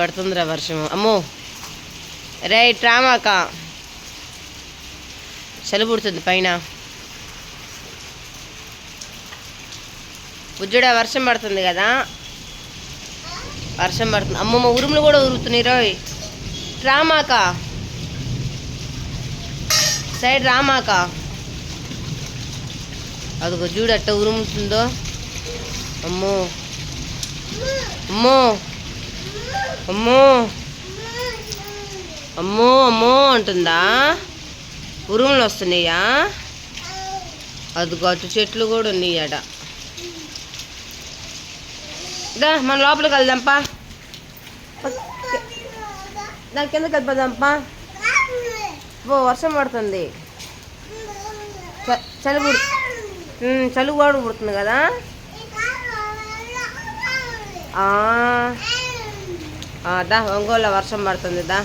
పడుతుందిరా వర్షం అమ్మో. రే ట్రామాక చలి పుడుతుంది పైన. బుజ్జుడా వర్షం పడుతుంది కదా? వర్షం పడుతుంది. అమ్మమ్మ ఉరుములు కూడా ఉరుకుతున్నాయి రోయ్. రామాక సైడ్ రామాక అదిగో చూడు అట్ట ఉరుముతుందో. అమ్మో. అమ్మో. అమ్మో. అమ్మో అమ్మో అంటుందా? ఉరుములు వస్తున్నాయా? అది గట్టు చెట్లు కూడా ఉన్నాయి అట దా మన లోపలికి వెళ్దాంపా. దాని కిందకి వెళ్ళిపోదాంపా. ఓ వర్షం పడుతుంది. చలి పుడు చలి కూడా పుడుతుంది కదా? దా ఒంగోలు వర్షం పడుతుంది దా.